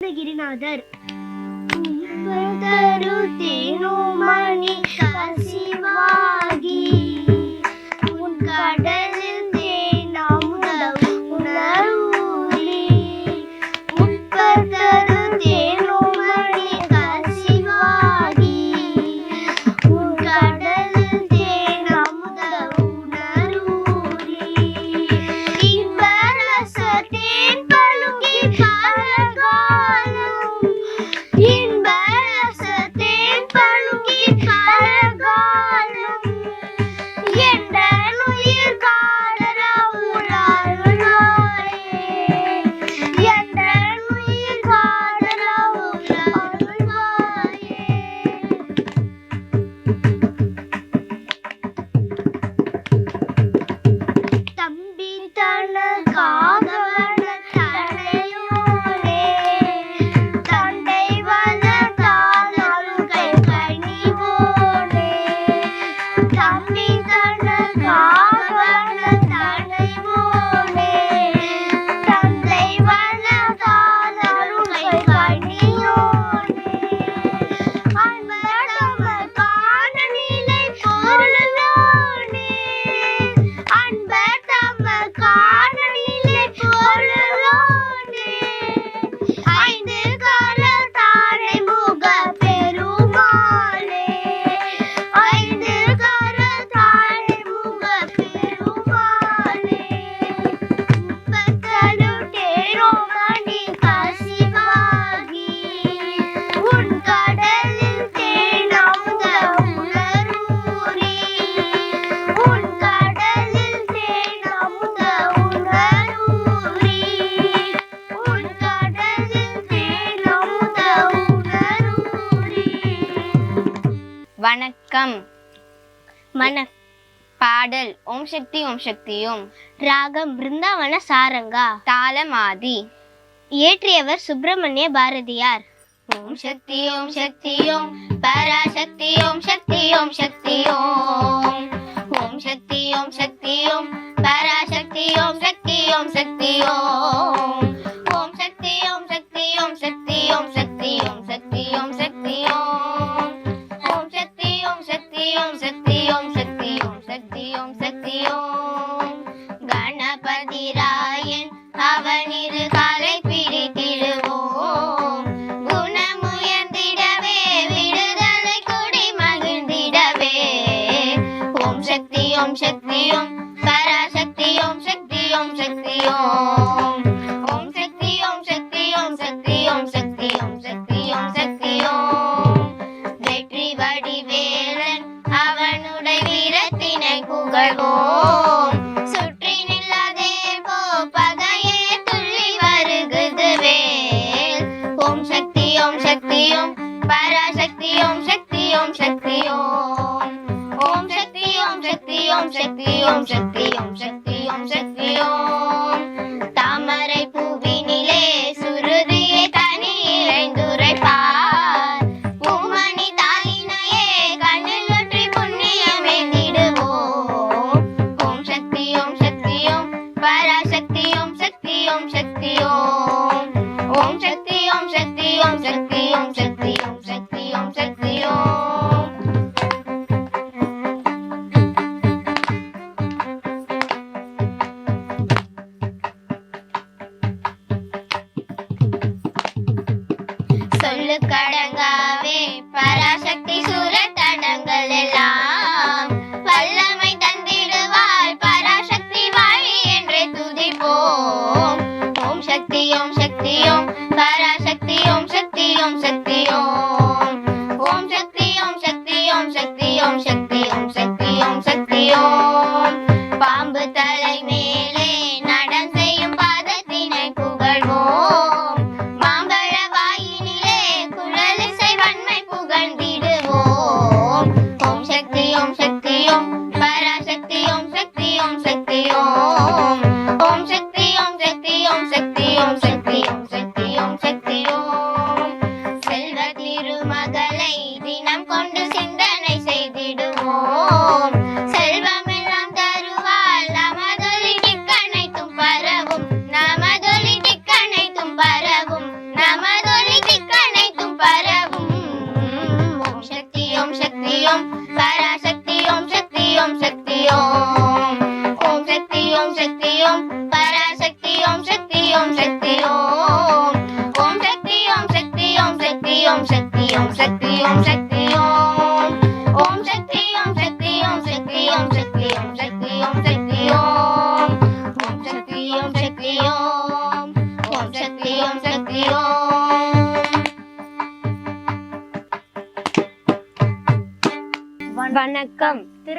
கிரிநாதர் தரு தேனோமணி கசிவா. வணக்கம். மன பாடல். ஓம் சக்தி ஓம் சக்தியும். ராகம் பிருந்தாவன சாரங்கா. தாளம் ஆதி. இயற்றியவர் சுப்பிரமணிய பாரதியார். ஓம் சக்தி ஓம் சக்தி ஓம் பராசக்தி ஓம் சக்தி ஓம் சக்தி ஓம் ஓம் சக்தி ஓம் சக்தி ஓம் பராசக்தி ஓம் சக்தி ஓம் சக்தி ஓம் சக்தி ஓம் சக்தி ஓம் பராசக்தி ஓம் சக்தி ஓம் சக்தி ஓம்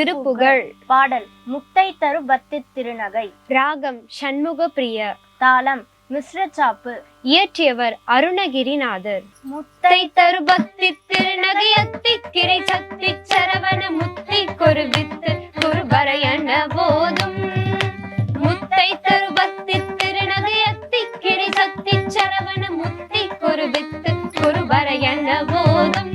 திருப்புகழ். பாடல். முத்தை தரு பக்தி திருநகை. ராகம். சண்முக பிரிய. தாளம். மிஸ்ர சாப்பு. இயற்றியவர் அருணகிரிநாதர். முத்தை தரு பக்தி திருநகையத்தி கிரை சக்தி சரவண முத்தி கொருவித்து குருபரையன போதும். முத்தை தரு பக்தி திருநகையத்தி கிரை சக்தி சரவண முத்தி கொருவித்து குருபரையன போதும்.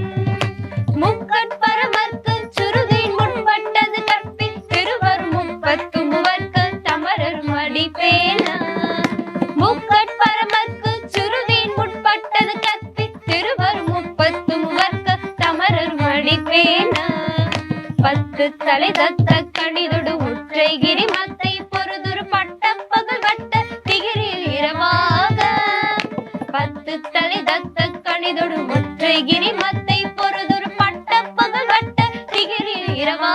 தத்த ஒற்றை கிரி மத்தை பொறுதுரு பட்ட பகல் வட்ட திகிரில் இரவா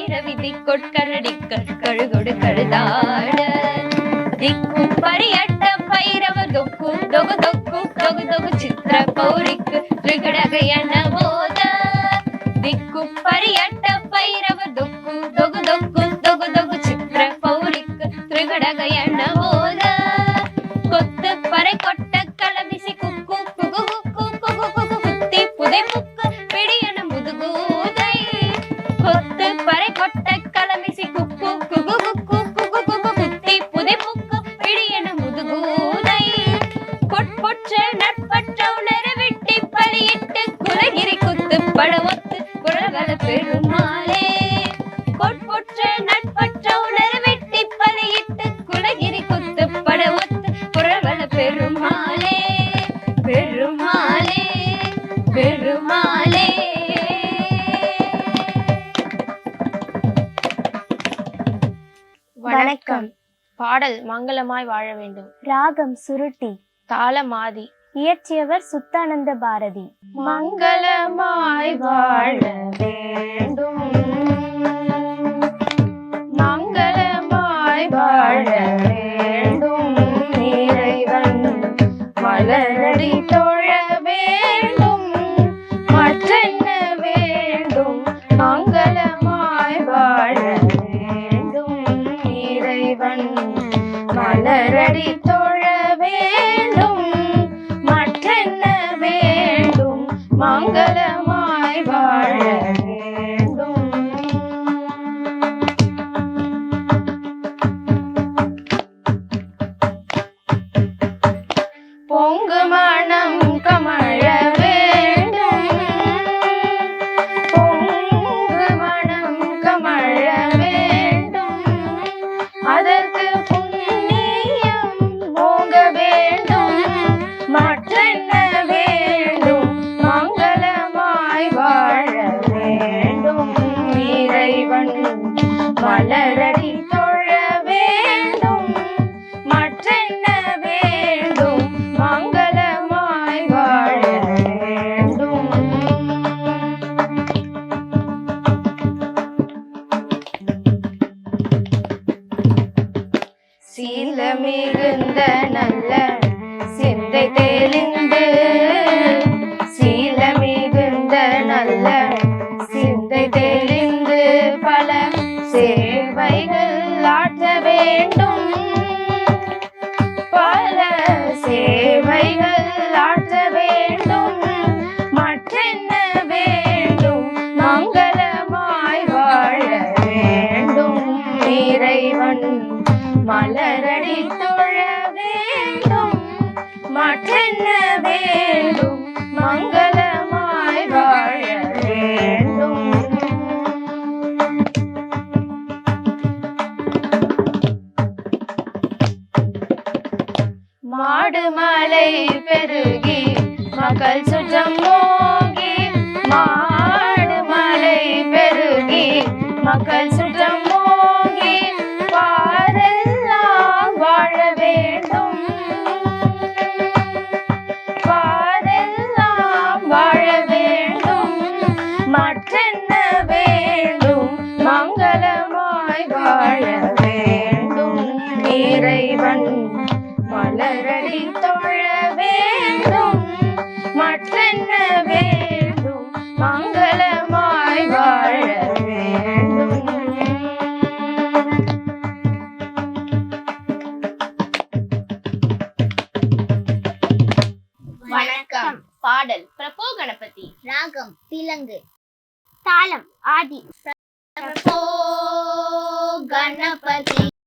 பைரவி திக்கொட்கரடி கழுகொடு கழுதாட. திக்கும் பரியட்ட பைரவ தொக்கு தொகு தொக்கு தொகு தொகு சித்திர பௌரிக்கு திரிகடக எனபோத திக்கும் பரியட்ட பைரவ தொக்கு தொகு தொக்கு தொகு தொகு சித்திர பௌரிக்கு திரிகடக எனபோத கொத்து பறை கொட்ட பெருமாளே நட்பற்ற உணர வெட்டி பலியிட்டு குலகிரி குத்து படவொத்து குழல்கள பெருமாளே பெருமாளே பெருமாளே. வணக்கம். பாடல் மங்களமாய் வாழ வேண்டும். ராகம் சுருட்டி. தாளமாதி. இயற்றியவர் சுத்தானந்த பாரதி. மங்களமாய் வாழ வேண்டும். சீல மிகுந்த நல்ல சிந்தை தெளிந்து மாடு மலை வேண்டும்